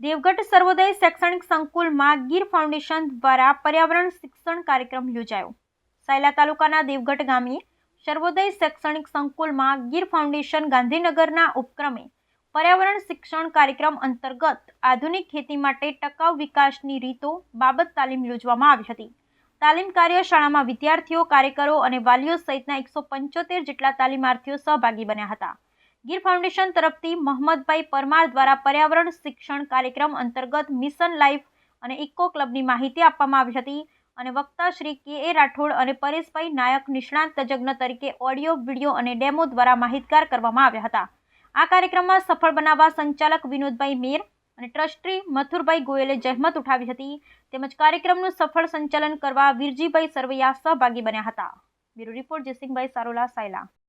દેવગઢ સર્વોદય શૈક્ષણિક સંકુલમાં ગીર ફાઉન્ડેશન દ્વારા પર્યાવરણ શિક્ષણ કાર્યક્રમ યોજાયો. સાયલા તાલુકાના દેવગઢ ગામે સર્વોદય શૈક્ષણિક સંકુલમાં ગીર ફાઉન્ડેશન ગાંધીનગરના ઉપક્રમે પર્યાવરણ શિક્ષણ કાર્યક્રમ અંતર્ગત આધુનિક ખેતી માટે ટકાઉ વિકાસની રીતો બાબત તાલીમ યોજવામાં આવી હતી. તાલીમ કાર્યશાળામાં વિદ્યાર્થીઓ, કાર્યકરો અને વાલીઓ સહિતના એકસો પંચોતેર જેટલા તાલીમાર્થીઓ સહભાગી બન્યા હતા. ગીર ફાઉન્ડેશન તરફથી મોહમ્મદભાઈ પરમાર દ્વારા પર્યાવરણ શિક્ષણ કાર્યક્રમ અંતર્ગત મિશન લાઈફ અને ઇકો ક્લબની માહિતી આપવામાં આવી હતી અને વક્તા શ્રી કે એ રાઠોડ અને પરેશભાઈ નાયક નિષ્ણાંત તજજ્ઞ તરીકે ઓડિયો, વીડિયો અને ડેમો દ્વારા માહિતગાર કરવામાં આવ્યા હતા. આ કાર્યક્રમમાં સફળ બનાવવા સંચાલક વિનોદભાઈ મેર અને ટ્રસ્ટી મથુરભાઈ ગોયલે જહેમત ઉઠાવી હતી. તેમજ કાર્યક્રમનું સફળ સંચાલન કરવા વીરજીભાઈ સરવૈયા સહભાગી બન્યા હતા. Bureau report Jaysinhbhai Sarola, Sayla.